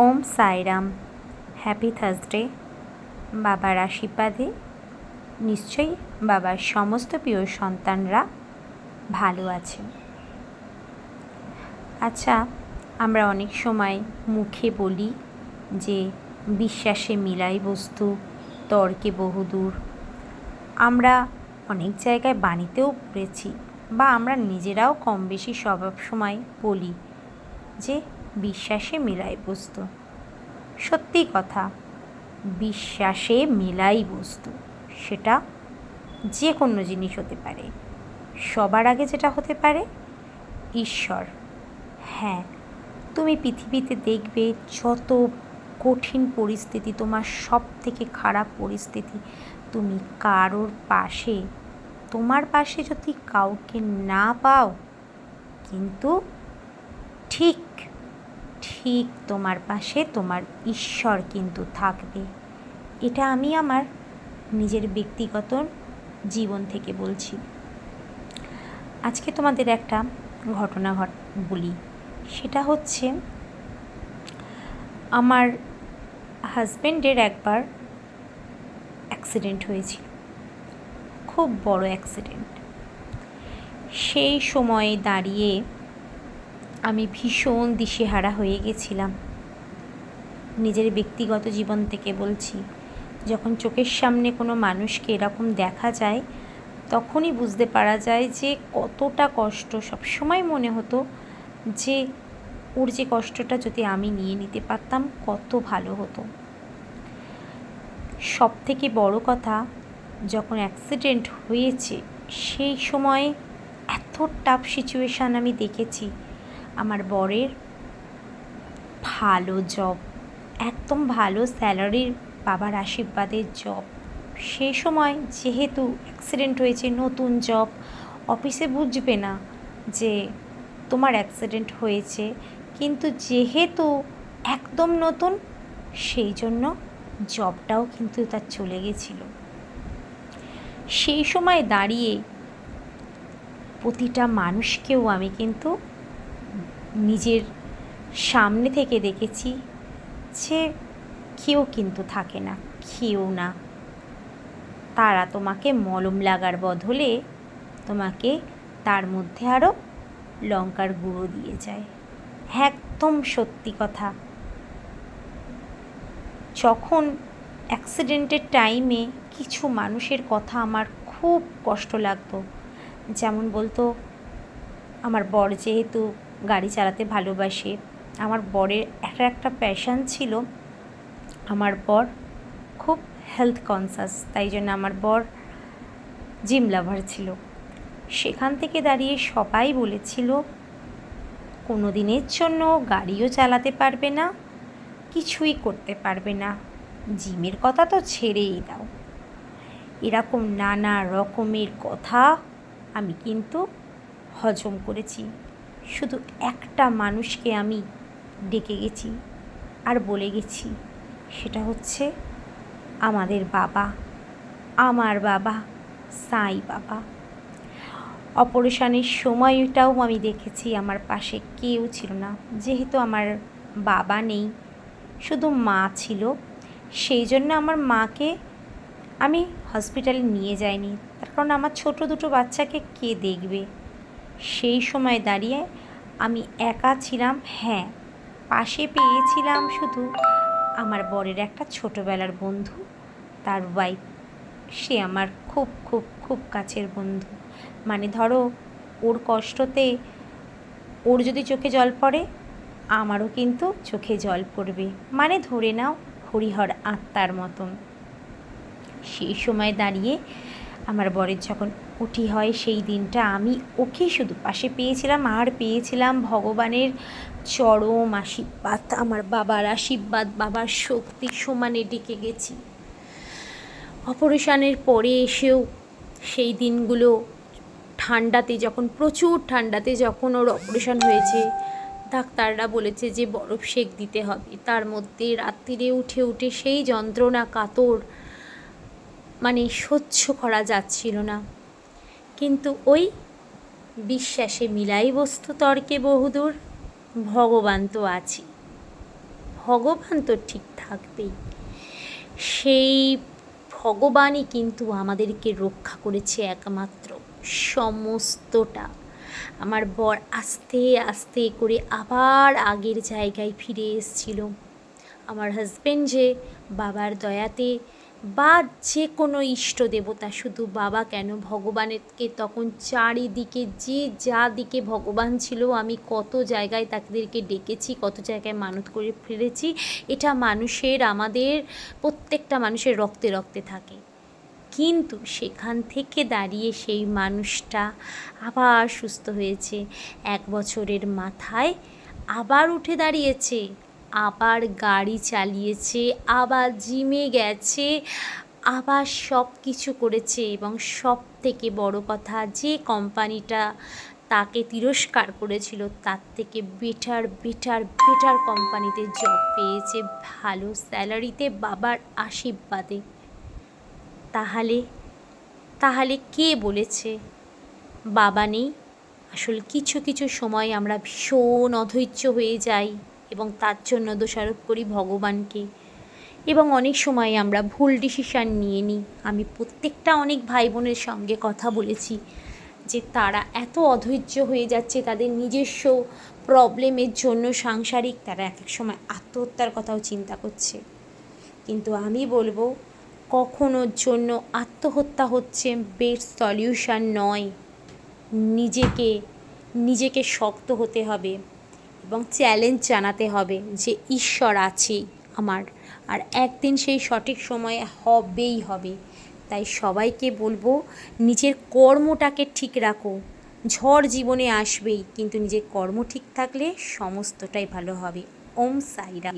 ওম Sairam. Happy Thursday বাবার আশীর্বাদে। নিশ্চয়ই বাবার সমস্ত প্রিয় সন্তানরা ভালো আছে। আচ্ছা আমরা অনেক সময় মুখে বলি যে বিশ্বাসে মিলাই বস্তু, তর্কে বহুদূর। আমরা অনেক জায়গায় বাণীতেও পড়েছি বা আমরা নিজেরাও কম বেশি সব সময় বলি যে বিশ্বাসে মেলাই বস্তু। সত্যি কথা, বিশ্বাসে মেলাই বস্তু, সেটা যে কোনো জিনিস হতে পারে। সবার আগে যেটা হতে পারে, ঈশ্বর। হ্যাঁ তুমি পৃথিবীতে দেখবে যত কঠিন পরিস্থিতি, তোমার সব থেকে খারাপ পরিস্থিতি, তুমি কারোর পাশে, তোমার পাশে যদি কাউকে না পাও, কিন্তু ঠিক ঠিক তোমার পাশে তোমার ঈশ্বর কিন্তু থাকবে। এটা আমি আমার নিজের ব্যক্তিগত জীবন থেকে বলছি। আজকে তোমাদের একটা ঘটনা ঘট বলি। সেটা হচ্ছে, আমার হাজব্যান্ডের একবার অ্যাক্সিডেন্ট হয়েছিল। খুব বড় অ্যাক্সিডেন্ট। সেই সময়ে দাঁড়িয়ে আমি ভীষণ দিশেহারা হয়ে গেছিলাম। নিজের ব্যক্তিগত জীবন থেকে বলছি, যখন চোখের সামনে কোনো মানুষকে এরকম দেখা যায়, তখনই বুঝতে পারা যায় যে কতটা কষ্ট সবসময় মনে হতো যে ওর যে কষ্টটা যদি আমি নিয়ে নিতে পারতাম কত ভালো হতো। সব থেকে বড় কথা, যখন অ্যাক্সিডেন্ট হয়েছে, সেই সময় এত টাফ সিচুয়েশান আমি দেখেছি। আমার বরের ভালো জব একদম ভালো স্যালারির বাবার আশীর্বাদের জব সেই সময় যেহেতু অ্যাক্সিডেন্ট হয়েছে, নতুন জব অফিসে বুঝবে না যে তোমার অ্যাক্সিডেন্ট হয়েছে। কিন্তু যেহেতু একদম নতুন, সেই জন্য জবটাও কিন্তু তার চলে গেছিল। সেই সময় দাঁড়িয়ে প্রতিটা মানুষকেও আমি কিন্তু নিজের সামনে থেকে দেখেছি যে কেউ কিন্তু থাকে না, কেউ না। তারা তোমাকে মলম লাগার বদলে তোমাকে তার মধ্যে আরও লঙ্কার গুঁড়ো দিয়ে যায়। একদম সত্যি কথা। যখন অ্যাক্সিডেন্টের টাইমে কিছু মানুষের কথা আমার খুব কষ্ট লাগতো, যেমন বলতো, আমার বর যেহেতু গাড়ি চালাতে ভালোবাসে। আমার বরের একটা একটা প্যাশান ছিল। আমার বর খুব হেলথ কনসাস তাই জন্য আমার বর জিম লাভার ছিল। সেখান থেকে দাঁড়িয়ে সবাই বলেছিল, কোনো দিনের জন্য গাড়িও চালাতে পারবে না, কিছুই করতে পারবে না। জিমের কথা তো ছেড়েই দাও। এরকম নানা রকমের কথা আমি কিন্তু হজম করেছি। শুধু একটা মানুষকে আমি ডেকে গেছি আর বলে গেছি, সেটা হচ্ছে আমাদের বাবা, আমার বাবা, সাই বাবা। অপারেশনের সময়টাও আমি দেখেছি, আমার পাশে কেউ ছিল না। যেহেতু আমার বাবা নেই, শুধু মা ছিল, সেই জন্য আমার মাকে আমি হসপিটালে নিয়ে যাইনি। তার কারণ আমার ছোটো দুটো বাচ্চাকে কে দেখবে? সেই সময় দাঁড়িয়ে আমি একা ছিলাম হ্যাঁ। পাশে পেয়েছিলাম শুধু আমার বরের একটা ছোটোবেলার বন্ধু, তার ওয়াইফ সে আমার খুব খুব খুব কাছের বন্ধু। মানে ধরো, ওর কষ্টতে ওর যদি চোখে জল পড়ে, আমারও কিন্তু চোখে জল পড়বে। মানে ধরে নাও, হরিহর আত্মার মতন। সেই সময় দাঁড়িয়ে আমার বরের যখন উঠি হয় সেই দিনটা আমি ওকে শুধু পাশে পেয়েছিলাম, আর পেয়েছিলাম ভগবানের চরম আশীর্বাদ, আমার বাবার আশীর্বাদ, বাবার শক্তি সমানে ডেকে গেছি। অপারেশনের পরে এসেও সেই দিনগুলো ঠান্ডাতে যখন, প্রচুর ঠান্ডাতে যখন ওর অপারেশন হয়েছে, ডাক্তাররা বলেছে যে বরফ সেক দিতে হবে। তার মধ্যে রাত্রিরে উঠে উঠে সেই যন্ত্রণা, কাতর মানে করা যাচ্ছিল না। কিন্তু ওই বিশ্বাসে মিলাই বস্তু তর্কে বহুদূর ভগবান তো আছি ভগবান তো ঠিক থাকবেই। সেই ভগবানই কিন্তু আমাদেরকে রক্ষা করেছে একমাত্র সমস্তটা। আমার বর আস্তে আস্তে করে আবার আগের জায়গায় ফিরে এসেছিল। আমার হাজবেন্ড যে বাবার দয়াতে বা যে কোনো ইষ্ট দেবতা, শুধু বাবা কেন? ভগবানেরকে তখন চারিদিকে, যে যা দিকে ভগবান ছিল, আমি কত জায়গায় তাদেরকে ডেকেছি, কত জায়গায় মানত করে ফেলেছি এটা মানুষের, আমাদের, প্রত্যেকটা মানুষের রক্তে রক্তে থাকে। কিন্তু সেখান থেকে দাঁড়িয়ে সেই মানুষটা আবার সুস্থ হয়েছে, এক বছরের মাথায় আবার উঠে দাঁড়িয়েছে। আবার গাড়ি চালিয়েছে, আবার জিমে গেছে, আবার সব কিছু করেছে এবং সব থেকে বড় কথা যে কোম্পানিটা তাকে তিরস্কার করেছিল, তার থেকে বেটার বেটার বেটার কোম্পানিতে জব পেয়েছে, ভালো স্যালারিতে বাবার আশীর্বাদে। তাহলে তাহলে কে বলেছে, বাবা নেই? আসলে কিছু কিছু সময় আমরা ভীষণ অধৈর্য হয়ে যাই। এবং তার জন্য দোষারোপ করি ভগবানকে। এবং অনেক সময় আমরা ভুল ডিসিশান নিয়ে নিই। আমি প্রত্যেকটা অনেক ভাই বোনের সঙ্গে কথা বলেছি যে তারা এত অধৈর্য হয়ে যাচ্ছে, তাদের নিজস্ব প্রবলেমের জন্য সাংসারিক, তারা এক এক সময় আত্মহত্যার কথাও চিন্তা করছে। কিন্তু আমি বলব, কখনোর জন্য আত্মহত্যা হচ্ছে বেস্ট সলিউশন নয়। নিজেকে নিজেকে শক্ত হতে হবে। এবং চ্যালেঞ্জ জানাতে হবে যে ঈশ্বর আছে আমার। আর একদিন সেই সঠিক সময়ে হবেই হবে। তাই সবাইকে বলব, নিজের কর্মটাকে ঠিক রাখো। ঝড় জীবনে আসবেই, কিন্তু নিজের কর্ম ঠিক থাকলে সমস্তটাই ভালো হবে। ওম সাইরা